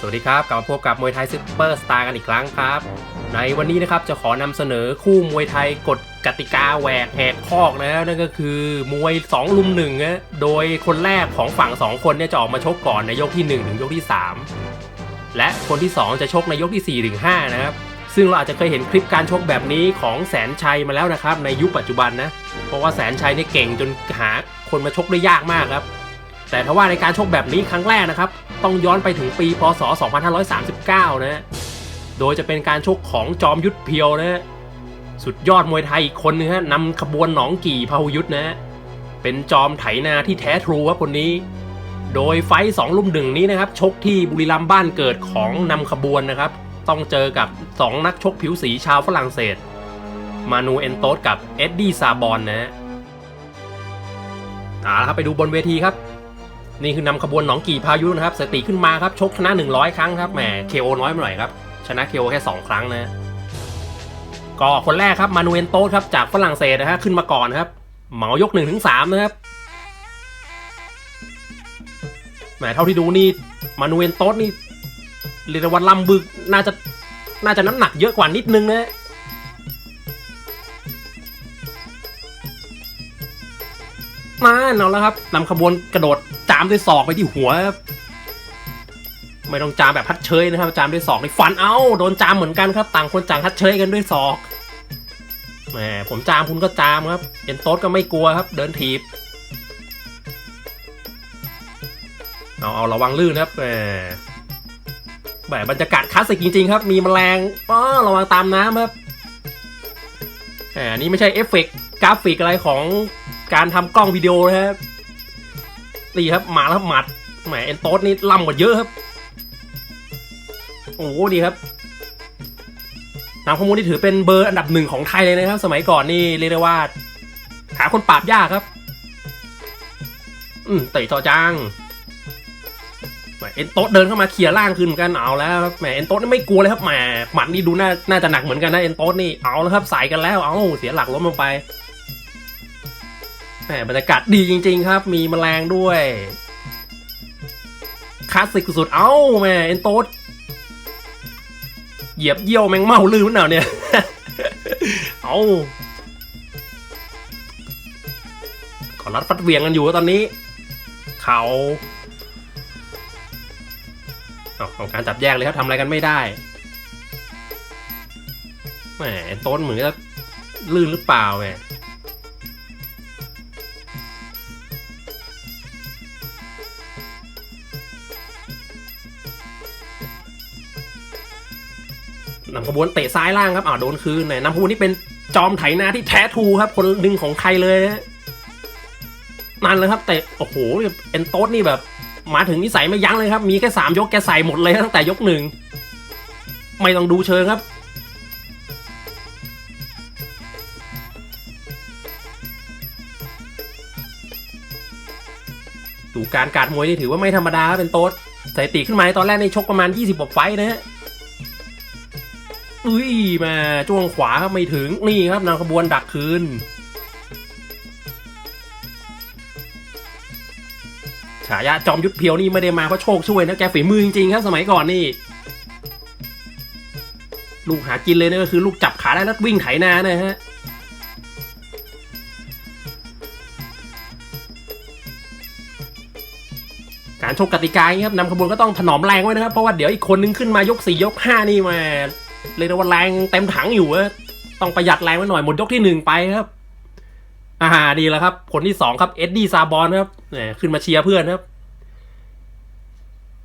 สวัสดีครับ กลับมาพบกับมวยไทยซุปเปอร์สตาร์กันอีกครั้งครับ ในวันนี้นะครับจะขอนำเสนอคู่มวยไทยกฎกติกาแหวกแหกคอกนะนั่นก็คือมวย 2 ลุมหนึ่งนะโดยคนแรกของฝั่ง 2 คนเนี่ยจะออกมาชกก่อนในยกที่ 1 ถึงยกที่ 3 และคนที่ 2 จะชกในยกที่ 4 ถึง 5 นะครับ ซึ่งเราอาจจะเคยเห็นคลิปการชกแบบนี้ของแสนชัยมาแล้วนะครับ ในยุคปัจจุบันนะเพราะว่าแสนชัยเนี่ยเก่งจนหาคนมาชกได้ยากมากครับแต่ถ้าว่าในการชกแบบนี้ครั้งแรกนะครับ ต้องย้อนไปถึงปีพศ 2539นะฮะโดยจะเป็นการชกของจอมยุทธเพียวนะฮะสุดยอดมวยไทยอีกคนนึงฮะนำขบวนหนองกี่พาหุยุทธนะฮะเป็นจอมไถนาที่แท้ทรูครับคนนี้ โดยไฟสองลุ่มหนึ่งนี้นะครับ ชกที่บุรีรัมย์บ้านเกิดของนำขบวนนะครับ ต้องเจอกับ 2 นักชกผิวสีชาวฝรั่งเศส มานูเอนโตสกับเอ็ดดี้ซาบอนนะฮะเอาละครับไปดูบนเวทีครับ นี่คือนำขบวนหนองกี่พายุนะครับสติขึ้นมาครับชกชนะ 100 ครั้งครับแหมเคโอน้อยไปหน่อยครับชนะเคโอแค่ 2 ครั้งนะก็คนแรกครับมานูเอนโตสครับจากฝรั่งเศสนะฮะขึ้นมาก่อนครับ เหมายก1นถึงสนะครับแหมเท่าที่ดูนี่มานูเอนโตสนี่เรียกได้ว่าลำบึกน่าจะน่าจะน้ำหนักเยอะกว่านิดนึงนะ มาเอาแล้วครับนำขบวนกระโดดจามด้วยศอกไปที่หัวครับไม่ต้องจามแบบพัดเชยนะครับจามด้วยศอกในฟันเอ้าโดนจามเหมือนกันครับ ต่างคนต่างพัดเชยกันด้วยศอกแหมผมจามคุณก็จามครับเอ็นโต๊ดก็ไม่กลัวครับ เดินถีบเอาเอาระวังลื่นครับแหมแบบบรรยากาศคลาสสิกจริงๆครับ มีแมลงอ้อระวังตามน้ำครับแหมนี่ไม่ใช่เอฟเฟกต์กราฟิกอะไรของ การทำกล้องวิดีโอนะครับนี่ครับหมาแล้วหมัดแหมเอ็นโต๊ดนี่ล่ำกว่าเยอะครับ โอ้โหดีครับนามข้อมูลที่ถือเป็นเบอร์อันดับหนึ่งของไทยเลยนะครับ สมัยก่อนนี่เรียกได้ว่าหาคนปราบยากครับ อืมเตะจอจางแหมเอ็นโต๊ดเดินเข้ามาเคลียร์ล่างขึ้นเหมือนกันเอาแล้วครับแหมเอ็นโต๊ดนี่ไม่กลัวเลยครับแหมหมัดนี่ดูน่าน่าจะหนักเหมือนกันนะเอ็นโต๊ดนี่เอาแล้วครับใส่กันแล้วเอาเสียหลักล้มลงไป แหมบรรยากาศดีจริง ๆ ครับ มีแมลงด้วยคลาสสิกสุดๆเอ้าแม่เอ็นโต๊ดเหยียบเยี่ยวแมงเม่าลื่นหนาวเนี่ย เอาขอรัดฟัดเวียงกันอยู่ตอนนี้ เขาเอาเอาการจับแยกเลยครับทำอะไรกันไม่ได้แหมเอ็นโต๊ดเหมือนจะลื่นหรือเปล่าแหม นำขบวนเตะซ้ายล่างครับอ่าวโดนคืนไหนนำขบวนนี้เป็นจอมไถนาที่แท้ทูครับ คนหนึ่งของใครเลยนั่นเลยครับเตะโอ้โหเอ็นโต๊ดนี่แบบมาถึงนิสัยไม่ยั้งเลยครับ มีแค่สามยกแกใส่หมดเลยตั้งแต่ยกหนึ่งไม่ต้องดูเชิงครับดูการการมวยนี่ถือว่าไม่ธรรมดาครับเป็นโต๊ดสถิติขึ้นมาในตอนแรกในชกประมาณ 20กว่าไฟนะฮะ อุ้ยมาจ้วงขวาครับไม่ถึงนี่ครับนำขบวนดักคืนฉายาจอมยุทธเพียวนี่ไม่ได้มาเพราะโชคช่วยนะแกฝีมือจริงๆครับสมัยก่อนนี่ ลูกหากินเลยนะก็คือลูกจับขาได้แล้ววิ่งไถนานะฮะการชกกติกาครับนำขบวนก็ต้องถนอมแรงไว้นะครับ เพราะว่าเดี๋ยวอีกคนนึงขึ้นมายกสี่ยกห้านี่มา เลยกว่าแรงเต็มถังอยู่ะต้องประหยัดแรงไว้หน่อยหมดยกที่หนึ่งไปครับอ่าดีแล้วครับคนที่สองครับเอ็ดดี้ซาบอนครับแหมขึ้นมาเชียร์เพื่อนครับ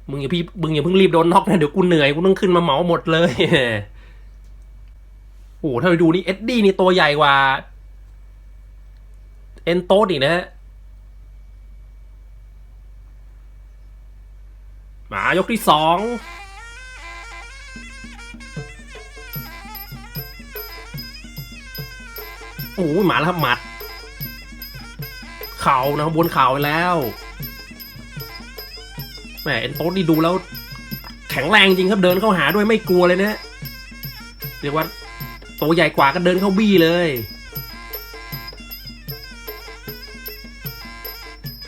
มึงอย่าพี่มึงอย่าเพิ่งรีบโดนน็อกนะเดี๋ยวกูเหนื่อยกูต้องขึ้นมาเหมาหมดเลยโอ้โหถ้าไปดูนี่เอ็ดดี้นี่ตัวใหญ่กว่า เอ็นโตสอีกนะฮะมายกที่สอง โอ้ยหมาแล้วครับหมัด เข่านะครับบนเข่าไปแล้วแหมเอ็นโต๊ดนี่ดูแล้ว แข็งแรงจริงครับเดินเข้าหาด้วยไม่กลัวเลยนะเรียกว่าตัวใหญ่กว่าก็เดินเข้าบี้เลย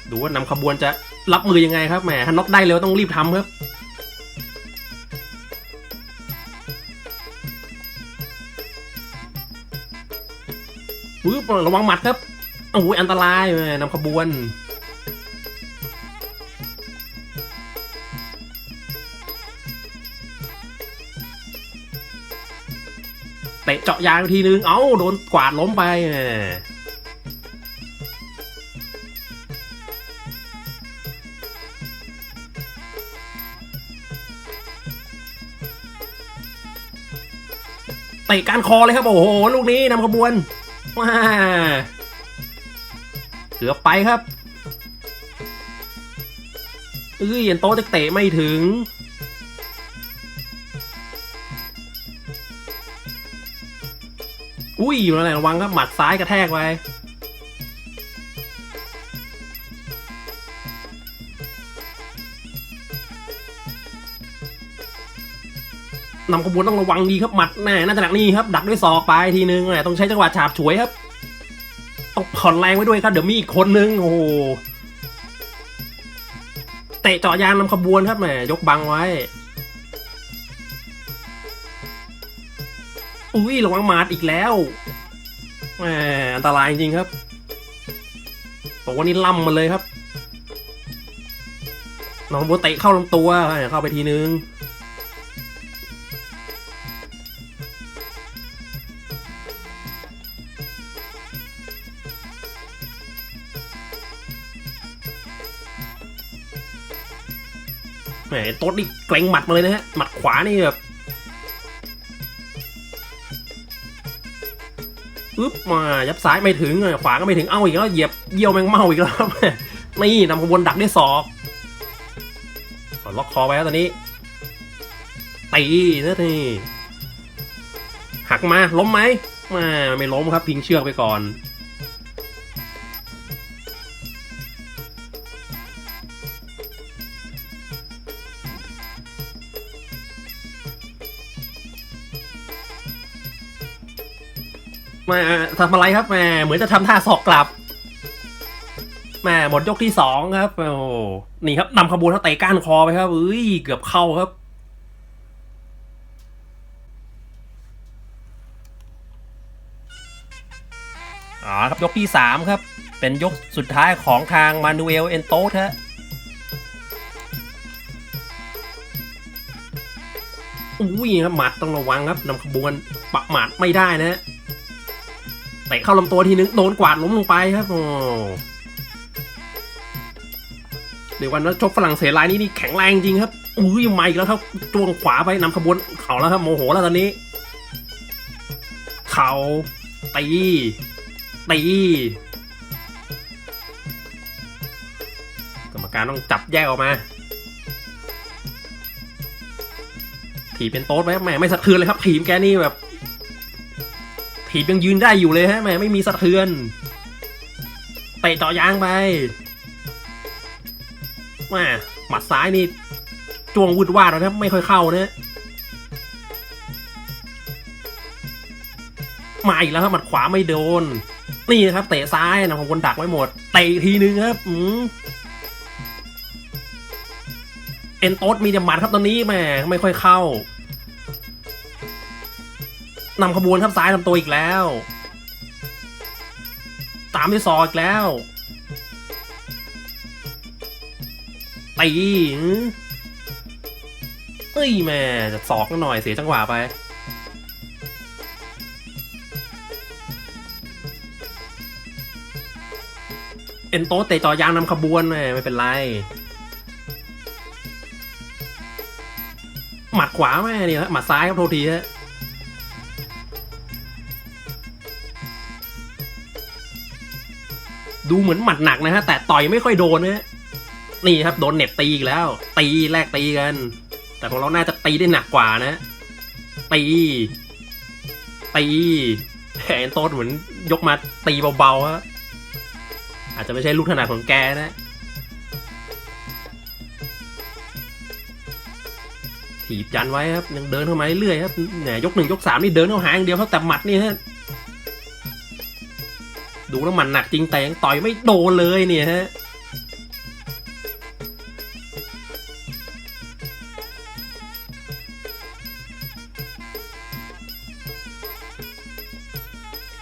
ดูว่านำขบวนจะรับมือยังไงครับแหมถ้าน็อกได้เร็วต้องรีบทำครับ ระวังหมัดครับโอ้ยอันตรายแม่นำขบวนเตะเจาะยางทีนึง เอ้า โดนกวาดล้มไปเตะการคอเลยครับ โอ้โห ลูกนี้นำขบวน ว้าเกือบไปครับเอ้ยยันโต๊ะเตะไม่ถึง อุ้ยอยู่นั่นแหละระวังครับ หมัดซ้ายกระแทกไป นำขบวนต้องระวังดีครับหมัดแน่น่าจะหนักนี่ครับดักด้วยศอกไปทีนึงแหมต้องใช้จังหวะฉาบฉวยครับ ต้องผ่อนแรงไว้ด้วยครับ เดี๋ยวมีอีกคนนึงโอ้โหเตะเจาะยางนำขบวนครับแหมยกบังไว้อุ้ยระวังหมาดอีกแล้วแหมอันตรายจริงครับบอกว่านี่ล่ำมาเลยครับน้องโบเตะเข้าลำตัวเข้าไปทีนึง โต๊ดนี่เกรงหมัดมาเลยนะฮะ หมัดขวานี่แบบอึ๊บมายับซ้ายไม่ถึงขวาก็ไม่ถึงเอ้าอีกแล้วเหยียบเยี่ยวแมงเมาอีกแล้วครับนี่นำขบวนดักด้วยศอกล็อกคอไว้แล้วตอนนี้ตีนะนี่หักมาล้มไหมมาไม่ล้มครับพิงเชือกไปก่อน ม่ทำอะไรครับแม่เหมือนจะทำท่าศอกกลับแม่หมดยกที่สองครับโอ้โหนี่ครับนำขบวนเขาเตะก้านคอไปครับเอ้ยเกือบเข้าครับอ๋อครับยกที่สามครับ เป็นยกสุดท้ายของทางมานูเอลเอนโตสฮะอุ้ยครับหมัดต้องระวังครับนำขบวนปะหมัดไม่ได้นะฮะ เตะเข้าลำตัวทีนึงโดนกวาดล้มลงไปครับโอ้เดี๋ยววันนั้นชกฝรั่งเศสรายนี้นี่แข็งแรงจริงครับอุ้ยมาอีกแล้วครับจ้วงขวาไปนำขบวนเข่าแล้วครับโมโหแล้วตอนนี้ เข่าตีตีกรรมการต้องจับแยกออกมาถีบเป็นโต๊ดไว้แหมไม่สะเทือนเลยครับถีบแกนี่แบบ ถีบยังยืนได้อยู่เลยฮะแหมไม่มีสะเทือนเตะเจาะยางไปแหมหมัดซ้ายนี่จวงวุดวาดนะครับไม่ค่อยเข้านะมาอีกแล้วครับหมัดขวาไม่โดน นี่นะครับ เตะซ้ายนะของคนดักไว้หมด เตะอีกทีนึงครับอืมเอ็นโต๊ดมีแต่หมัดครับตอนนี้แหมไม่ค่อยเข้า นำขบวนครับซ้ายลำตัวอีกแล้ว ตามด้วยซอกอีกแล้วตีเอ้ยแม่จะสอกหน่อยเสียจังหวะไป เอ็นโตเตะจอยางนำขบวนแม่ไม่เป็นไร หมัดขวาแม่นี่ฮะหมัดซ้ายครับโทษทีฮะ ดูเหมือนหมัดหนักนะฮะ แต่ต่อยไม่ค่อยโดนนะฮะนี่ครับโดนเน็บตีอีกแล้ว ตีแลกตีกัน แต่ของเราน่าจะตีได้หนักกว่านะตีตีแผนโต้นเหมือนยกมาตีเบาๆฮะอาจจะไม่ใช่ลูกถนัดของแกนะถีบยันไว้ครับยังเดินเข้ามาเรื่อยๆครับเนี่ยยกหนึ่งยกสามนี่เดินเข้าหาอย่างเดียวครับแต่หมัดนี่ฮะ ดูแล้วมันหนักจริงแต่ยังต่อยไม่โดนเลยเนี่ยฮะ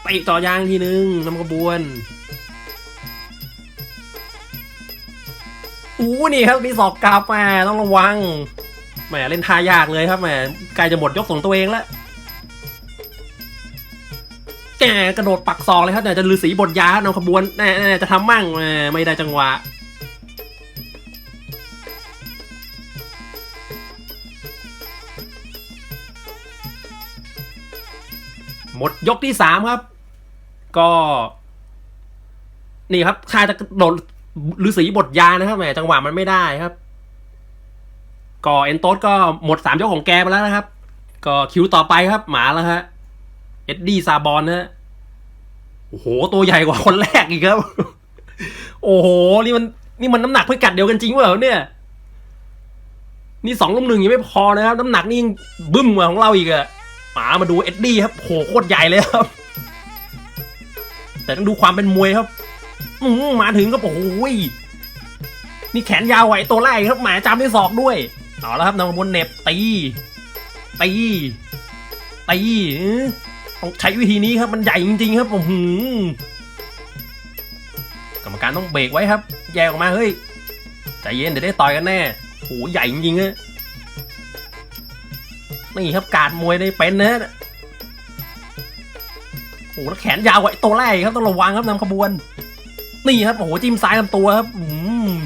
ตีติต่อยางทีนึงนำขบวนอู้นี่ครับมีศอกกลับมาต้องระวังแหมเล่นท่ายากเลยครับแหมกล้จะหมดยกสองตัวเองแล้ว แกกระโดดปักศอกเลยครับเนี่ยจะลือสีบทยานำขบวนแน่จะทำมั่งแหมไม่ได้จังหวะหมดยกที่สามครับ ก็ นี่ครับชาจะโดดฤาษีบทยานะครับแหมจังหวะมันไม่ได้ครับ ก็เอ็นโตสก็หมดสามยกของแกไปแล้วนะครับ ก็คิวต่อไปครับหมาแล้วฮะ เอ็ดดี้ซาบอนนะฮะโอ้โห ตัวใหญ่กว่าคนแรกอีกครับ โอ้โห นี่มันนี่มันน้ำหนักพิกัดเดียวกันจริงเปล่าเนี่ย นี่สองลุมหนึ่งยังไม่พอนะครับ น้ำหนักนี่ยังบึ้มกว่าของเราอีกอะหมามาดูเอ็ดดี้ครับโหโคตรใหญ่เลยครับ แต่ต้องดูความเป็นมวยครับอืมาถึงก็โอ้โหยนี่แขนยาวไหวตัวแรกครับหมาจำได้ศอกด้วยเอาแล้วครับนำขบนเน็บตีตีตี ต้องใช้วิธีนี้ครับมันใหญ่จริงๆครับโอ้โหกรรมการต้องเบรกไว้ครับ แยกออกมาเฮ้ยใจเย็นเดี๋ยวได้ต่อยกันแน่โหใหญ่จริงๆฮะนี่ครับการมวยได้เป็นนะโอ้โหแล้วแขนยาวไว้ตัวแรกครับต้องระวังครับนำขบวน นี่ครับโอ้โหจิ้มซ้ายลำตัวครับม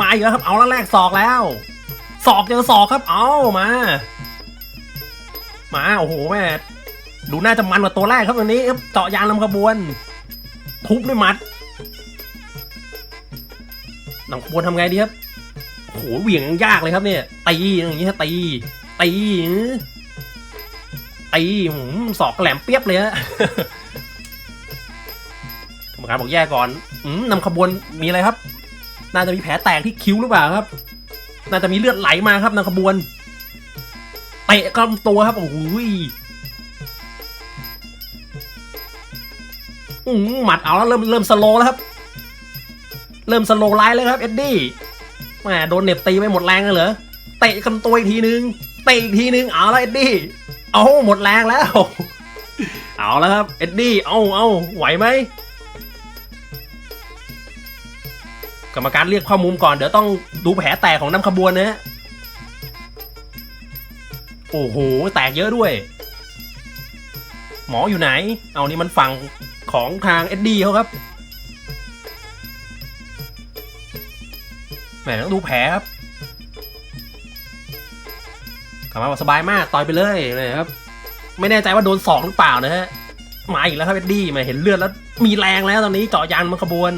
มาอีกแล้วครับ เอาแล้วแรกศอกแล้วศอกเจอศอกครับ เอามา มาโอ้โหแม่ ดูน่าจะมันกว่าตัวแรกครับตัวนี้เจาะยางลำขบวน ทุบด้วยมัดนำขบวนทำไงดีครับโหเหวี่ยงยากเลยครับเนี่ยตีอย่างนี้ฮะตีตีตีหืมศอกแหลมเปียบเลยฮะกรรมการบอกแยกก่อนอืมนำขบวนมีอะไรครับ น่าจะมีแผลแตกที่คิ้วหรือเปล่าครับ น่าจะมีเลือดไหลมาครับนำขบวนเตะกล้ามตัวครับโอ้โห อืมหมัดเอาแล้วเริ่มเริ่มสโลแล้วครับ เริ่มสโลไลน์แล้วครับเอ็ดดี้แหมโดนเหน็บตีไปหมดแรงเลยเหรอเตะกำตัวอีกทีนึงเตะอีกทีนึงเอาแล้วเอ็ดดี้เอาหมดแรงแล้ว เอาแล้วครับเอ็ดดี้เอาเอาไหวไหมกรรมการเรียกข้อมุมก่อนเดี๋ยวต้องดูแผลแตกของน้ำขบวนนะโอ้โห แตกเยอะด้วย หมออยู่ไหน เอานี่มันฝั่งของทางเอ็ดดี้เขาครับแหมต้องดูแผลครับกลับมาสบายมากต่อยไปเลยเลยครับ ไม่แน่ใจว่าโดนสองหรือเปล่านะฮะมาอีกแล้วครับเอ็ดดี้มาเห็นเลือดแล้วมีแรงแล้วตอนนี้เจาะยางมันขบวน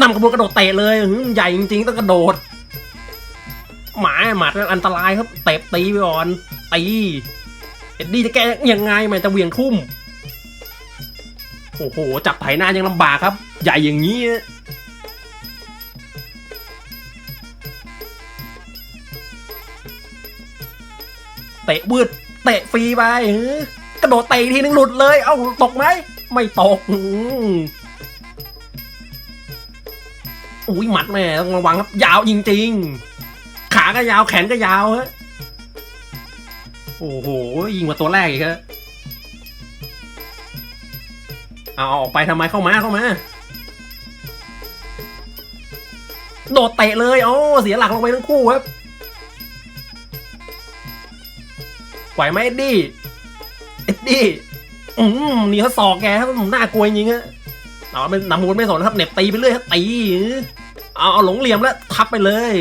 นำขบวนกระโดดเตะเลยใหญ่จริงๆต้องกระโดด หมาหมัดอันตรายครับเตะตีไปก่อนตี อ็ดดี้จะแก้ยังไงมันจะเวียงทุ่ม โอ้โห จับไถหน้ายังลำบากครับ ใหญ่อย่างนี้ เตะบืดเตะฟรีไปกระโดดเตะอีกทีนึงหลุดเลย เอ้า ตกไหม ไม่ตกอุ้ยหมัดแม่ต้องระวังครับ ยาวจริง ๆ ขาก็ยาวแขนก็ยาวฮะ โอ้โห ยิงกว่าตัวแรกอีกฮะเอาออกไปทำไมเข้ามาเข้ามา โดดเตะเลยโอ้เสียหลักลงไปทั้งคู่ครับไหวไหมเอ็ดดี้ เอ็ดดี้ อืมนี่เขาสอกแกครับน่ากลัวจริงฮะเอาเป็นนำมูลไม่สนครับเหน็บตีไปเรื่อยครับตี เอาเอาหลงเหลี่ยมแล้วทับไปเลย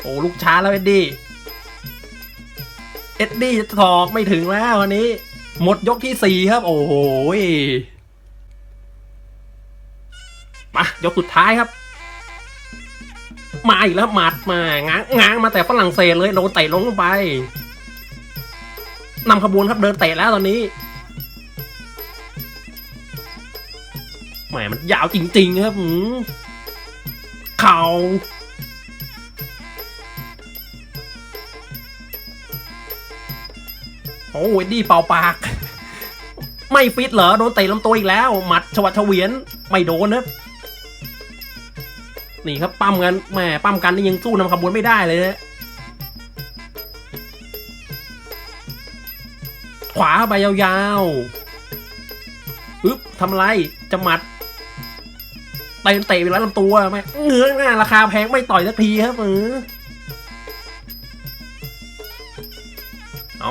โอ้ลูกช้าแล้วเอ็ดดี้ เอ็ดดี้จะถอกไม่ถึงแล้ววันนี้ หมดยกที่สี่ครับ โอ้โหมายกสุดท้ายครับ มาอีกแล้วหมัดมาง้างง้างมาแต่ฝรั่งเศสเลยโดนเตะลงไปนำขบวนครับเดินเตะแล้วตอนนี้แหมมันยาวจริง ๆ ครับเข่า โอ้ยดีเป่าปาก ไม่ฟิตเหรอ โดนเตะลำตัวอีกแล้ว หมัดชวัดเฉวียน ไม่โดนนะนี่ครับปั้มกันแหมปั้มกันนี่ยังสู้นำขบวนไม่ได้เลยนะขวาไปยาวๆอึ๊บทำอะไรจะหมัดเตะเตะไปแล้วลำตัวไม่เงื้อหน้าราคาแพงไม่ต่อยสักทีครับเออ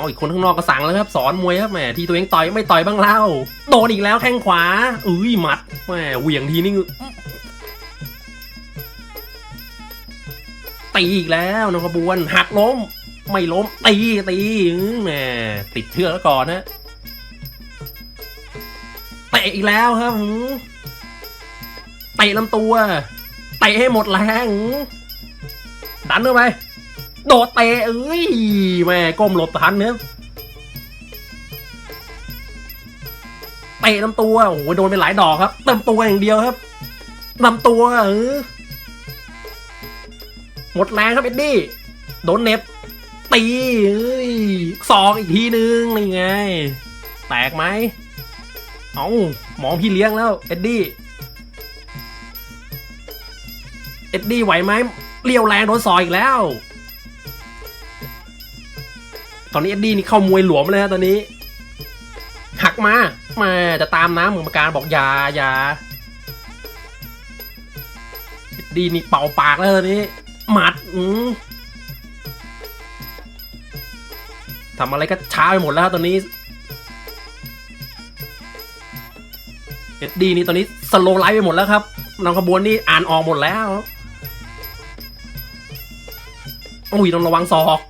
เอาอีกคนข้างนอกก็สั่งแล้วครับสอนมวยครับแหมที่ตัวเองต่อยไม่ต่อยบ้างเล่าโดนอีกแล้วแข้งขวาอุ้ยหมัดแหมเหวี่ยงทีนี่ตีอีกแล้วน้องขบวนหักล้ม ไม่ล้มตีตีแหมติดเชือกแล้วก่อนนะเตะอีกแล้วครับเตะลำตัวเตะให้หมดแรงดันเข้าไป โดดเตะเอ้ยแม่ก้มหลบทันเนี่ยเตะลำตัวโอ้โหโดนไปหลายดอกครับเติมตัวอย่างเดียวครับลำตัวเออหมดแรงครับเอ็ดดี้โดนเน็บตีเอ้ยศอกอีกทีนึงนี่ไง แตกไหมเอามองพี่เลี้ยงแล้วเอ็ดดี้เอ็ดดี้ไหวไหมเลี้ยวแรงโดนศอกอีกแล้ว ตอนนี้เอ็ดดี้นี่เข้ามวยหลวมเลยฮะตอนนี้ หักมามาจะตามน้ำกรรมการบอกอย่าอย่าเอ็ดดี้นี่เป่าปากแล้วตอนนี้ หมัดอืมทำอะไรก็ช้าไปหมดแล้วตอนนี้เอ็ดดี้นี่ตอนนี้สโลไลฟ์ไปหมดแล้วครับนางขบวนนี่อ่านออกหมดแล้วอุ้ยต้องระวังศอก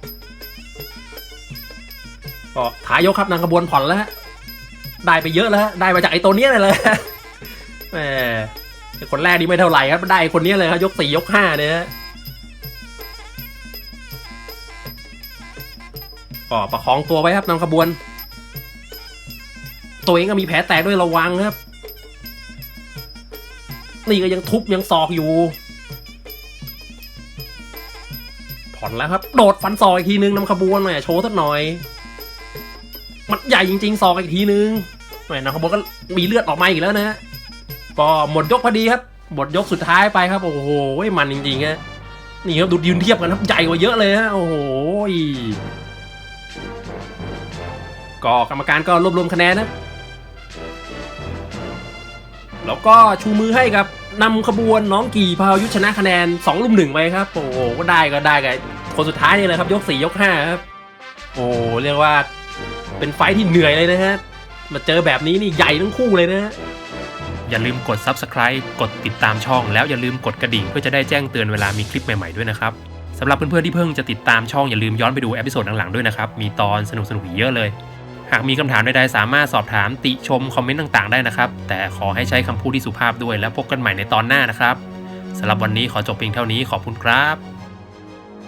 ก็ทายยกครับนางขบวนผ่อนแล้วฮะได้ไปเยอะแล้วฮะได้มาจากไอ้ตัวเนี้ยเลยเลยแหมไอ้คนแรกนี่ไม่เท่าไหร่ครับได้คนนี้เลยครับยกสี่ยกห้าเนี่ยก็ประคองตัวไว้ครับนำขบวน ตัวเองก็มีแผลแตกด้วยระวังครับ นี่ก็ยังทุบยังซอกอยู่ ผ่อนแล้วครับ โดดฟันซอกอีกทีนึงนำขบวนหน่อยโชว์สักหน่อย มันใหญ่จริงๆซอกอีกทีนึงหน่อยนำขบวนก็มีเลือดออกมาอีกแล้วนะก็หมดยกพอดีครับหมดยกสุดท้ายไปครับ โอ้โหมันจริงๆฮะนี่ครับดูยืนเทียบกันครับใหญ่กว่าเยอะเลยฮะโอ้โหก็กรรมการก็รวบรวมคะแนนนะแล้วก็ชูมือให้กับนำขบวนน้องกี่พายุชนะคะแนน2ลุมหนึ่งไปครับโอ้โหก็ได้ก็ได้กันคนสุดท้ายนี่เลยครับยก 4 ยก5ครับโอ้เรียกว่า เป็นไฟที่เหนื่อยเลยนะฮะ มาเจอแบบนี้นี่ใหญ่ทั้งคู่เลยนะฮะ อย่าลืมกด Subscribe กดติดตามช่อง แล้วอย่าลืมกดกระดิ่งเพื่อจะได้แจ้งเตือนเวลามีคลิปใหม่ๆด้วยนะครับสำหรับเพื่อนๆที่เพิ่งจะติดตามช่องอย่าลืมย้อนไปดูเอพิโซดหลังๆด้วยนะครับ มีตอนสนุกๆอีกเยอะเลย หากมีคำถามใดๆสามารถสอบถามติชมคอมเมนต์ต่างๆได้นะครับ แต่ขอให้ใช้คำพูดที่สุภาพด้วยแล้วพบกันใหม่ในตอนหน้านะครับสำหรับวันนี้ขอจบเพียงเท่านี้ขอบคุณครับ